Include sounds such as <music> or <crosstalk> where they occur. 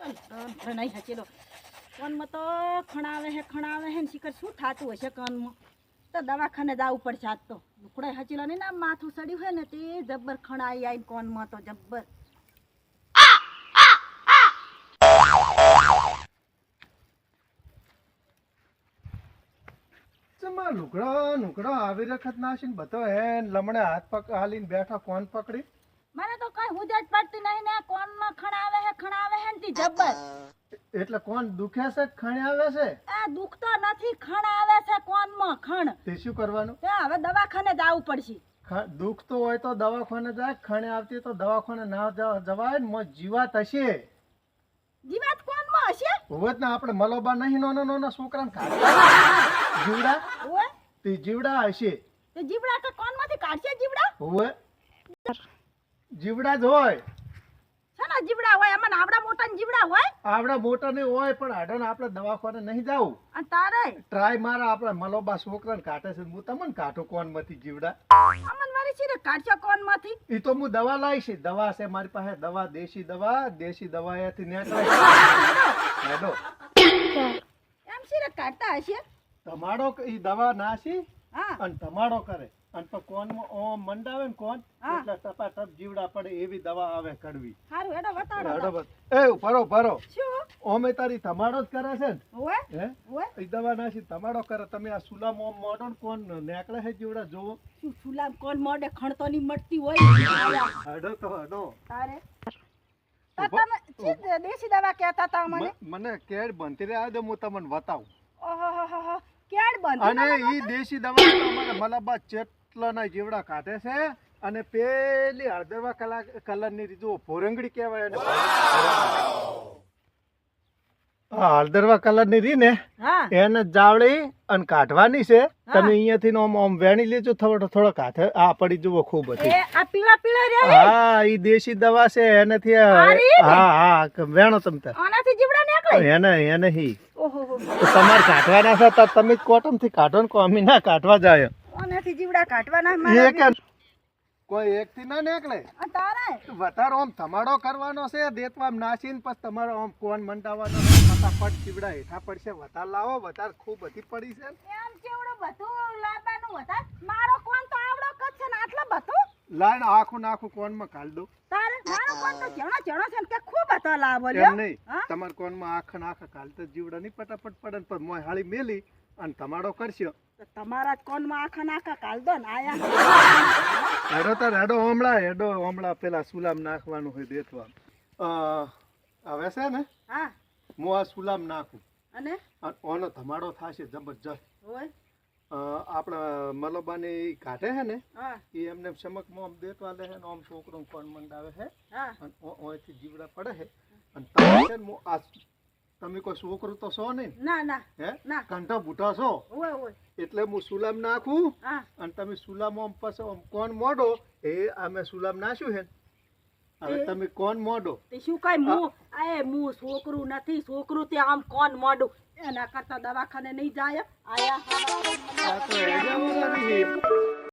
ચાલ નહીં હચેલો કોનમાં તો ખણાવે હે ખણાવે હે ને શિખર શું થાતું હશે કનમાં તો દવાખાને જવું પડશે આજ તો લુકડાય હચીલો ને ના માથું સડ્યું હોય ને તે જબ્બર ખણાઈ આવીને કોનમાં તો જબ્બર લુકડા લુગડો આવી રખત નાસીને બધો હે લમણે હાથ પક હાલીને બેઠા કોન પકડી. હુજ નહીં ને કોનમાં ખણાવે હે ખણાવે હે ને તી જબ્બર. એટલે કોણ દુખે છે ખણાવે ખણે આવે છે? આ દુખ તો નથી ખણાવે છે કોનમાં ખણ? તે શું કરવાનું? તે હવે દવાખાને જવું પડશે. ખ- દુખ તો હોય તો દવાખાને જાય ખણે આવતી તો દવાખાને ના જવાય ને મોં જીવાત હશે. જીવાત કોનમાં હશે? હોવે જ ને આપણે મલોબા નહીં નો નો નો છોકરાને ખાતા <laughs> જીવડા? ઓય તે જીવડા હશે. તે જીવડા કે કોનમાંથી કાઢશે જીવડા? ઓય જીવડા જ હોય. હોય આવડા મોટા જીવડા હોય? આવડા મોટા ને હોય પણ આડન આપણે દવાખાને નહીં જાવું. અને તારે? ટ્રાય મારા આપણે મલોબા છોકરાને કાટે છે હું તમને કાટો કોણમાંથી જીવડા? અમન મારી છે ને કોણમાંથી એ તો હું દવા લાવીશ દવા છે મારી પાસે. દવા દેશી દવા. દેશી દવા એથી હેડો. એમ છે ને કાઢતા હશે? તમારો ઈ દવા ના હા અને ધમાડો કરે. અને તો કોનમાં ઓમ મંડાવે ને કોણ. એટલે ટપાટપ જીવડા પડે એવી દવા આવે કડવી. હારું હેડો બતાડો હેડો તો. બસ. એ ભરો ભરો શું? ઓમે તારી ધમાડો જ કરે છે ને? હોય હે? હોય એ દવા નાસી ધમાડો કરે. તમે આ સુલામ ઓમ મોડો ને કોણ નેકળે છે જીવડા જોવો શું સુલામ કોણ મોડે? ખણતો ની મળતી હોય. હેડો તો હેડો. તારે. તમે દેશી દવા કહેતા હતા મને મને કેડ બનતી રે આ દે હું તમને બતાવું. ઓહો અને ઈ દેશી દવા અમારે મલાબા ચેટલાના જીવડા કાઢે છે અને પેલી હળદરવા કલા કલરની રીતો ભોરંગડી કહેવાય અને હળદરવા કલરની રી ને એને જાવડી અને કાઢવાની છે. તમે અહીંયાથી નો આમ વેણી લેજો થોડો થોડો કાથે આ પડી જુઓ ખૂબ હતી આ પીળા પીળા રે હા ઈ દેશી દવા છે એનાથી? હા હા વેણો તમતા આનાથી જીવડા નીકળે? એને એને હી. તમારે કાઢવાના છે તો તમે કોટનથી કાઢો ને કોમી ના કાઢવા જાય. આનાથી જીવડા કાઢવાના એ મારા. કે કોઈ એક થી ના નીકળે. તારે. વધારે આમ ધમાડો કરવાનો છે દેતવામ નાસીને પછી તમારો આમ કોણ મંડાવવાનો છે ફટાફટ જીવડા હેઠા પડશે. વધારે લાવો વધારે ખૂબ બધી પડી છે. એમ કેવડું બધું લાવવાનું હતા મારો કોણ તો આવડો કદ છે ને આટલો બધું? લાઈન આખું નાખું કોણમાં કાઢ દો તારે મારો કોણ તો જણો જણો છે ને કે ખૂબ હતો લાવો એમ નહીં. હા? કોનમાં આખા ને આખા કાઢતા જીવડા નહીં ફટાફટ પડે ને મોય હાળી મેલી અને ધમાડો કરશો. તમારા કોનમાં આખા નાખા કાલ દો ને આયા. હેડો તાર હેડો હમણાં હેડો હમણાં પેલા સુલામ નાખવાનું હોય દેતવામ અ, હવે છે ને? હા. હું આ સુલામ નાખું. અને ઓનો ધમાડો થશે જબરજસ્ત. હોય. આપણા મલબાને એ કાઢે છે ને એ એમને સમકમાં આમ દેતવા લે છે ને આમ છોકરો કોણ મંડાવે છે અને ઓ- ઓયથી જીવડા પડે છે અને તમે છે ને મો- આ તમે કોઈ છોકરું તો છો નહીં? ના ના. હે? ના. કંઠા બૂટા છો? એટલે હું સુલામ નાખું? હા. અને તમે સુલામ આમ પછી આમ કોણ મોડો એ અમે સુલામ નાખ્યું છે હવે તમે કોણ મોડો તે શું કઈ હું. આ હું છોકરું નથી છોકરું તે આમ કોણ મોડું એના કરતા દવાખાને નહીં જાય. આયા